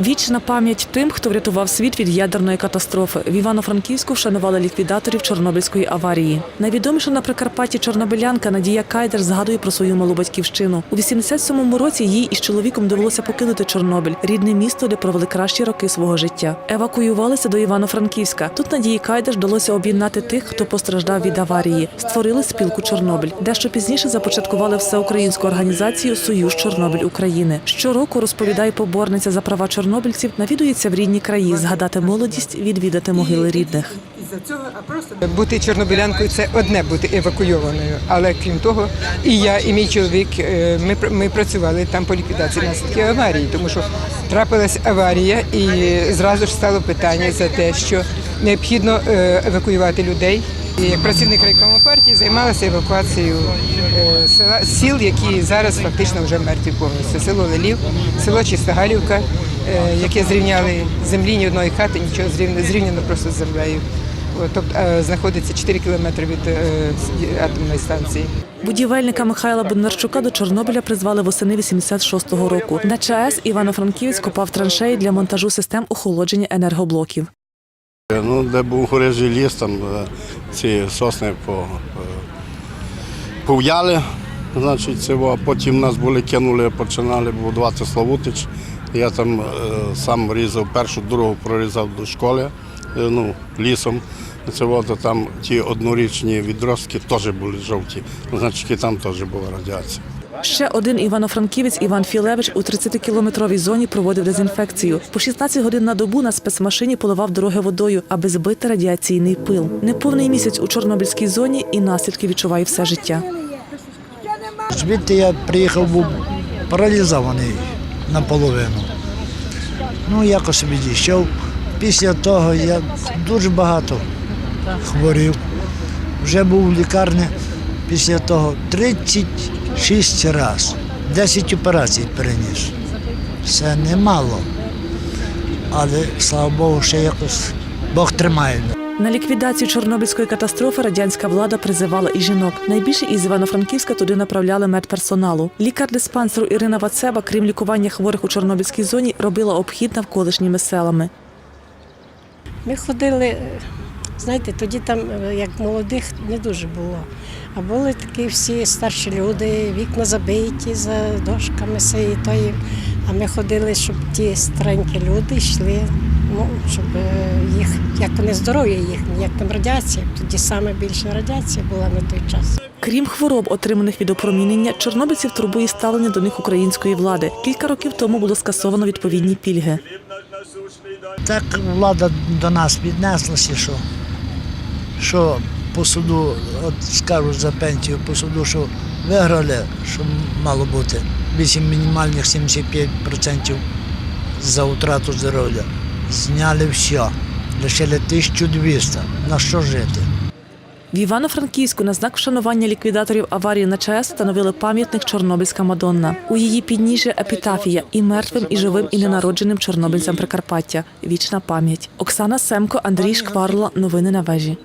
Вічна пам'ять тим, хто врятував світ від ядерної катастрофи. В Івано-Франківську вшанували ліквідаторів Чорнобильської аварії. Найвідоміша на Прикарпатті чорнобилянка Надія Кайдер згадує про свою малу батьківщину. У 87-му році їй із чоловіком довелося покинути Чорнобиль, рідне місто, де провели кращі роки свого життя. Евакуювалися до Івано-Франківська. Тут Надії Кайдер вдалося об'єднати тих, хто постраждав від аварії. Створили спілку Чорнобиль. Дещо пізніше започаткували всеукраїнську організацію Союз Чорнобиль України. Щороку розповідає поборниця за права чорнобильців, навідується в рідні краї, згадати молодість, відвідати могили рідних. Бути чорнобилянкою це одне бути евакуйованою. Але крім того, і я, і мій чоловік е, ми, ми працювали там по ліквідації наслідків аварії, тому що трапилась аварія, і зразу ж стало питання за те, що необхідно е, евакуювати людей. Як працівник райкому партії займалася евакуацією е, села сіл, які зараз фактично вже мертві повністю. Село Лелів, село Чистогалівка, яке зрівняли землі ні одної хати, нічого зрівняно, зрівняно просто з землею. Тобто е, знаходиться 4 кілометри від е, атомної станції. Будівельника Михайла Бондарчука до Чорнобиля призвали восени 86-го року. На ЧАЕС Івано-Франківець копав траншеї для монтажу систем охолодження енергоблоків. Ну, де був горизий ліс, там е, ці сосни е, пов'яли, значить, це, а потім нас були кинули, починали будувати Славутич. Я там е, сам різав першу, другу прорізав до школи е, ну, лісом. Це от, а там ті однорічні відростки теж були жовті. І там теж була радіація. Ще один івано-франківець Іван Філевич у 30-кілометровій зоні проводив дезінфекцію. По 16 годин на добу на спецмашині поливав дороги водою, аби збити радіаційний пил. Неповний місяць у Чорнобильській зоні і наслідки відчуває все життя. Звідти я приїхав був паралізований наполовину. Ну, якось відійшов. Після того я дуже багато хворів. Вже був в лікарні після того 36 разів. 10 операцій переніс. Це немало. Але слава Богу, ще якось Бог тримає. На ліквідацію Чорнобильської катастрофи радянська влада призивала і жінок. Найбільше із Івано-Франківська туди направляли медперсоналу. Лікар диспансеру Ірина Вацеба, крім лікування хворих у Чорнобильській зоні, робила обхід навколишніми селами. Ми ходили, знаєте, тоді там як молодих не дуже було. А були такі всі старші люди, вікна забиті за дошками все тої. А ми ходили, щоб ті старенькі люди йшли, ну, щоб е, їх, як вони здоров'я їхнє, як там радіація. Тоді саме більше радіація була на той час. Крім хвороб, отриманих від опромінення, чорнобильців турбує ставлення до них української влади. Кілька років тому було скасовано відповідні пільги. Так влада до нас віднеслася, що, що по суду, от скажуть за пенсію, по суду, що виграли, що мало бути 8 мінімальних 75% за втрату здоров'я. Зняли все, лишили 1200. На що жити? В Івано-Франківську на знак вшанування ліквідаторів аварії на ЧАЕС встановили пам'ятник Чорнобильська Мадонна. У її підніжжя епітафія і мертвим, і живим, і ненародженим чорнобильцям Прикарпаття. Вічна пам'ять. Оксана Семко, Андрій Шкварла. Новини на вежі.